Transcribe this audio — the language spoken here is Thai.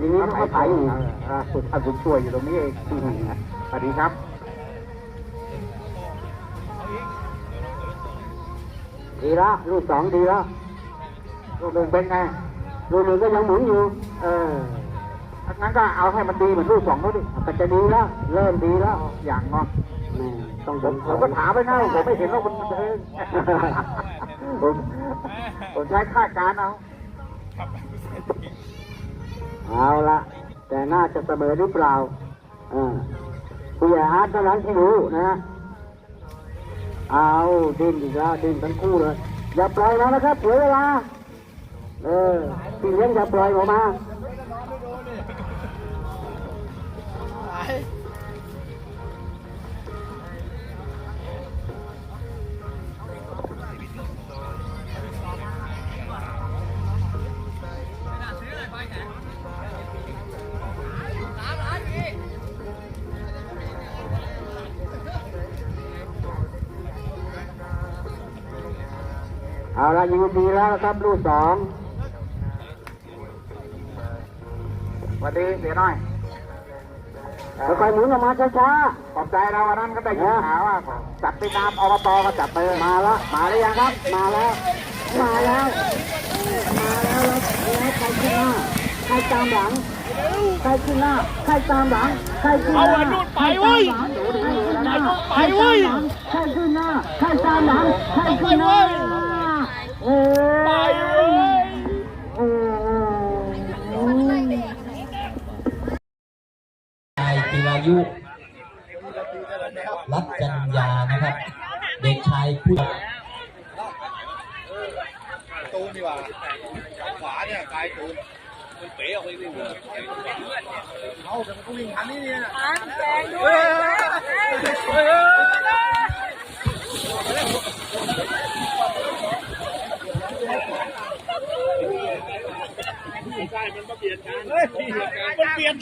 ทีนี้เขาก็ไถอยู่อ่าสุดท่านสุดช่วยอยู่ตรงนี้เองสวัสดีครับดีละลูกสองดีละลูกหนึ่งเป็นไงลูกหนึ่งก็ยังหมุนอยู่ เอองั้นก็เอาให้มันดีเหมือนลูกสองนู้นดิก็จะดีแล้ว เริ่มดีแล้ว อย่างงอแม่ต้องผเดิมนผมก็ถามไปนะผมไม่เห็นว่าคุณเองผมผมใช้คาดการณ์เอา เอาละแต่น่าจะเสมอหรือเปล่าอ่าผู้ใหญ่อาร์ตเท่านั้นที่รู้นะ เอาดิ้นอีกแล้วดิ้นทั้งคู่เลยอย่าปล่อยมานะครับเสียเวลาเออพี่เลี้ยงอย่าปล่อยออกมา เอาละยิงดีแล้วนะครับลูกสองสวัสดีเสียน้อยค่อยๆหมุนออกมาช้าขอบใจเราวันนั้นก็ได้ยินข่าวว่าจัดไปตามอบตก็จัดไปๆมาละมาหรือยังครับ มาแล้ว มาแล้ว มาแล้วแล้วแล้วใครขึ้นหน้าใครตามหลังใครขึ้นหน้าใครตามหลังใครขึ้นหน้าเอาอันนู้นไปเว้ยใครตามหลังใครขึ้นหน้าใครตามหลังใครขึ้นหน้าโอ้ ไปเว้ย โอ้ นายจิรายุรัตจัญญานะครับ เด็กชายผู้ตูนดีกว่าขวาเนี่ยกายตูนมันเป๋ออกไปเรื่อยๆเอาแต่มันก็วิ่งทันนี่เนี่ยแซงด้วยใช่มันมาเปลี่ยนกันมันเปลี่ยน